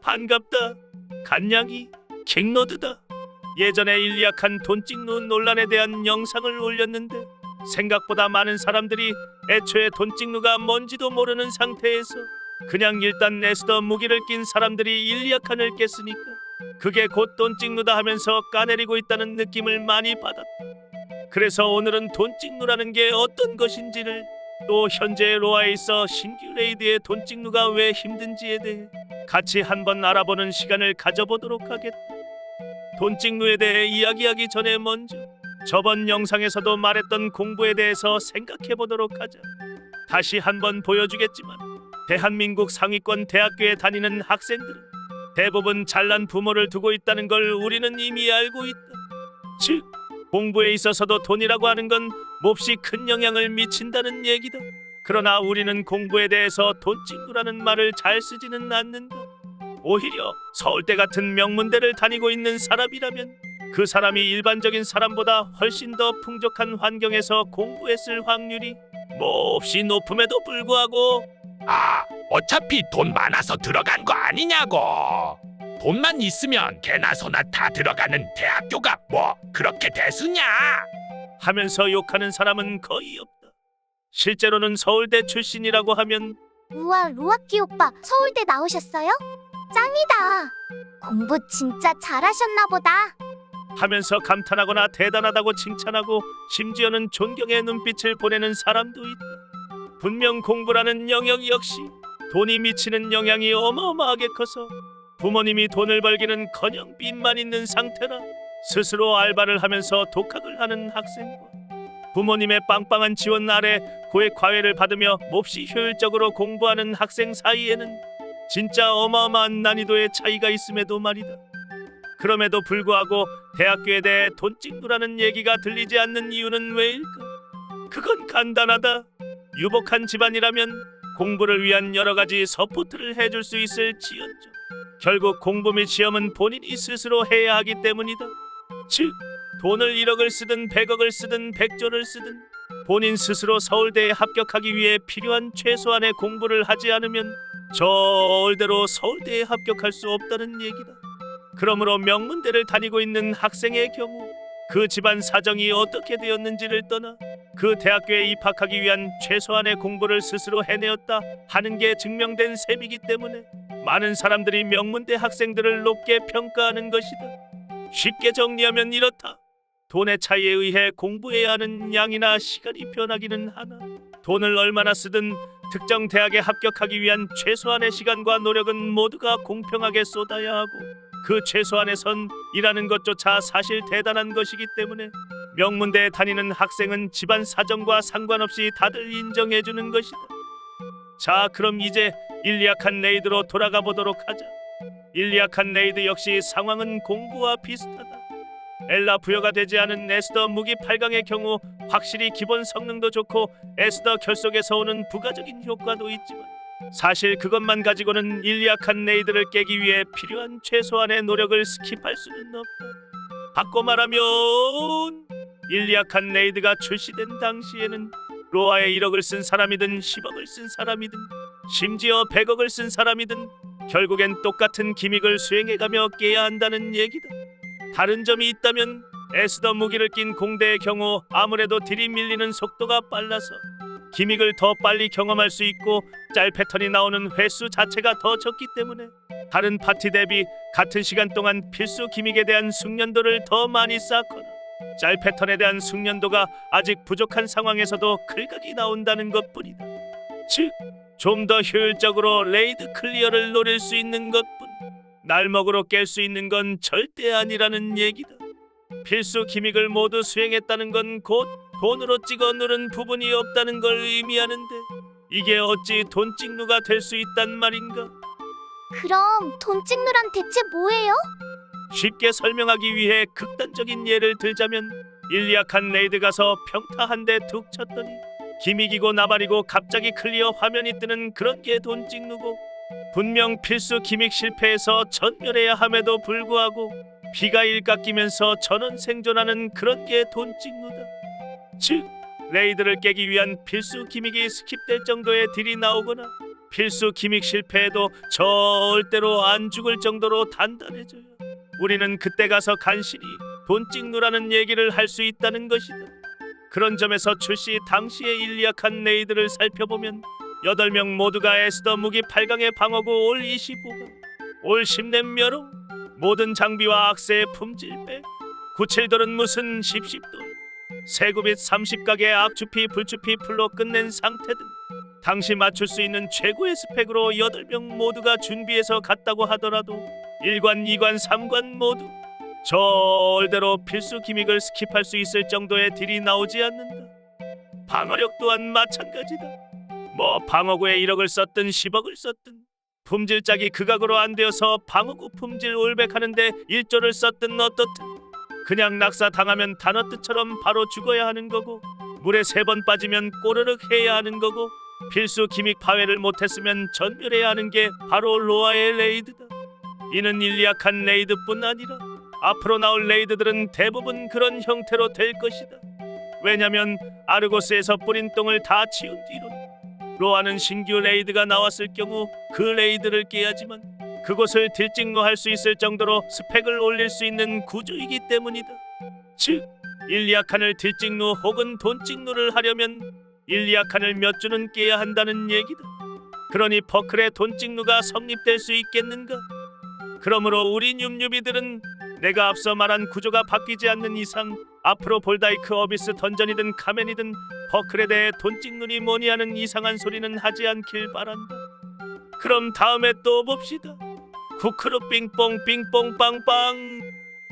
반갑다. 간냥이 킹노드다. 예전에 일리약한 돈 찍는 논란에 대한 영상을 올렸는데 생각보다 많은 사람들이 애초에 돈 찍누가 뭔지도 모르는 상태에서 그냥 일단 에스더 무기를 낀 사람들이 일리약한을 깼으니까 그게 곧 돈 찍누다 하면서 까내리고 있다는 느낌을 많이 받았다. 그래서 오늘은 돈 찍누라는 게 어떤 것인지를 또 현재 로아에 있어 신규 레이드의 돈 찍누가 왜 힘든지에 대해 같이 한번 알아보는 시간을 가져보도록 하겠다. 돈 찍누에 대해 이야기하기 전에 먼저 저번 영상에서도 말했던 공부에 대해서 생각해 보도록 하자. 다시 한번 보여주겠지만 대한민국 상위권 대학교에 다니는 학생들은 대부분 잘난 부모를 두고 있다는 걸 우리는 이미 알고 있다. 즉 공부에 있어서도 돈이라고 하는 건 몹시 큰 영향을 미친다는 얘기다. 그러나 우리는 공부에 대해서 돈 친구라는 말을 잘 쓰지는 않는다. 오히려 서울대 같은 명문대를 다니고 있는 사람이라면 그 사람이 일반적인 사람보다 훨씬 더 풍족한 환경에서 공부했을 확률이 몹시 높음에도 불구하고 아, 어차피 돈 많아서 들어간 거 아니냐고. 돈만 있으면 개나 소나 다 들어가는 대학교가 뭐 그렇게 대수냐? 하면서 욕하는 사람은 거의 없다. 실제로는 서울대 출신이라고 하면 우와, 로아키 오빠 서울대 나오셨어요? 짱이다. 공부 진짜 잘하셨나 보다. 하면서 감탄하거나 대단하다고 칭찬하고 심지어는 존경의 눈빛을 보내는 사람도 있다. 분명 공부라는 영역 역시 돈이 미치는 영향이 어마어마하게 커서 부모님이 돈을 벌기는 커녕 빚만 있는 상태라 스스로 알바를 하면서 독학을 하는 학생과 부모님의 빵빵한 지원 아래 고액 과외를 받으며 몹시 효율적으로 공부하는 학생 사이에는 진짜 어마어마한 난이도의 차이가 있음에도 말이다. 그럼에도 불구하고 대학교에 대해 돈 찍누라는 얘기가 들리지 않는 이유는 왜일까? 그건 간단하다. 유복한 집안이라면 공부를 위한 여러 가지 서포트를 해줄 수 있을 지언정 결국 공부 및 시험은 본인이 스스로 해야 하기 때문이다. 즉 돈을 1억을 쓰든 100억을 쓰든 100조를 쓰든 본인 스스로 서울대에 합격하기 위해 필요한 최소한의 공부를 하지 않으면 저 얼대로 서울대에 합격할 수 없다는 얘기다. 그러므로 명문대를 다니고 있는 학생의 경우 그 집안 사정이 어떻게 되었는지를 떠나 그 대학교에 입학하기 위한 최소한의 공부를 스스로 해내었다 하는 게 증명된 셈이기 때문에 많은 사람들이 명문대 학생들을 높게 평가하는 것이다. 쉽게 정리하면 이렇다. 돈의 차이에 의해 공부해야 하는 양이나 시간이 변하기는 하나 돈을 얼마나 쓰든 특정 대학에 합격하기 위한 최소한의 시간과 노력은 모두가 공평하게 쏟아야 하고 그 최소한의 선이라는 것조차 사실 대단한 것이기 때문에 명문대에 다니는 학생은 집안 사정과 상관없이 다들 인정해 주는 것이다. 자, 그럼 이제 일리약한 레이드로 돌아가 보도록 하자. 일리약한 레이드 역시 상황은 공부와 비슷하다. 엘라 부여가 되지 않은 에스더 무기 8강의 경우 확실히 기본 성능도 좋고 에스더 결속에서 오는 부가적인 효과도 있지만 사실 그것만 가지고는 일리약한 레이드를 깨기 위해 필요한 최소한의 노력을 스킵할 수는 없다. 바꿔 말하면 일리약한 레이드가 출시된 당시에는 로아에 1억을 쓴 사람이든 10억을 쓴 사람이든 심지어 100억을 쓴 사람이든 결국엔 똑같은 기믹을 수행해가며 깨야 한다는 얘기다. 다른 점이 있다면 에스더 무기를 낀 공대의 경우 아무래도 딜이 밀리는 속도가 빨라서 기믹을 더 빨리 경험할 수 있고 짤 패턴이 나오는 횟수 자체가 더 적기 때문에 다른 파티 대비 같은 시간 동안 필수 기믹에 대한 숙련도를 더 많이 쌓거나 짤 패턴에 대한 숙련도가 아직 부족한 상황에서도 클각이 나온다는 것뿐이다. 즉, 좀 더 효율적으로 레이드 클리어를 노릴 수 있는 것뿐 날 먹으로 깰수 있는 건 절대 아니라는 얘기다. 필수 기믹을 모두 수행했다는 건 곧 돈으로 찍어 누른 부분이 없다는 걸 의미하는데 이게 어찌 돈 찍누가 될 수 있단 말인가? 그럼 돈 찍누란 대체 뭐예요? 쉽게 설명하기 위해 극단적인 예를 들자면 일리약한 레이드 가서 평타 한 대 툭 쳤더니 기믹이고 나발이고 갑자기 클리어 화면이 뜨는 그런 게 돈 찍누고 분명 필수 기믹 실패해서 전멸해야 함에도 불구하고 피가 일깎이면서 전원 생존하는 그런 게 돈 찍누다. 즉 레이드를 깨기 위한 필수 기믹이 스킵될 정도의 딜이 나오거나 필수 기믹 실패해도 절대로 안 죽을 정도로 단단해져요. 우리는 그때 가서 간신히 돈 찍누라는 얘기를 할 수 있다는 것이다. 그런 점에서 출시 당시의 일리약한 레이드를 살펴보면 8명 모두가 에스더 무기 8강의 방어구 올 25강, 올 10렘 멸용, 모든 장비와 악세의 품질배, 97돌은 무슨 1010돌, 세구빛 30각의 악추피 불추피 풀로 끝낸 상태 등 당시 맞출 수 있는 최고의 스펙으로 8명 모두가 준비해서 갔다고 하더라도 1관, 2관, 3관 모두 절대로 필수 기믹을 스킵할 수 있을 정도의 딜이 나오지 않는다. 방어력 또한 마찬가지다. 뭐 방어구에 1억을 썼든 10억을 썼든 품질 짝이 극악으로 안 되어서 방어구 품질 올백하는데 1조를 썼든 어떻든 그냥 낙사 당하면 단어 뜻처럼 바로 죽어야 하는 거고 물에 세 번 빠지면 꼬르륵 해야 하는 거고 필수 기믹 파괴를 못했으면 전멸해야 하는 게 바로 로아의 레이드다. 이는 일리약한 레이드뿐 아니라 앞으로 나올 레이드들은 대부분 그런 형태로 될 것이다. 왜냐면 아르고스에서 뿌린 똥을 다 치운 뒤로 로아는 신규 레이드가 나왔을 경우 그 레이드를 깨야지만 그곳을 딜찍노할 수 있을 정도로 스펙을 올릴 수 있는 구조이기 때문이다. 즉 일리아칸을 딜찍누 혹은 돈찍누를 하려면 일리아칸을 몇 주는 깨야 한다는 얘기다. 그러니 버클의 돈찍누가 성립될 수 있겠는가? 그러므로 우리 뇸뇸이들은 내가 앞서 말한 구조가 바뀌지 않는 이상 앞으로 볼다이크 어비스 던전이든 카멘이든 버클에 대해 돈 찍눈이 뭐니 하는 이상한 소리는 하지 않길 바란다. 그럼 다음에 또 봅시다. 쿠크루 빙뽕 빙뽕 빵빵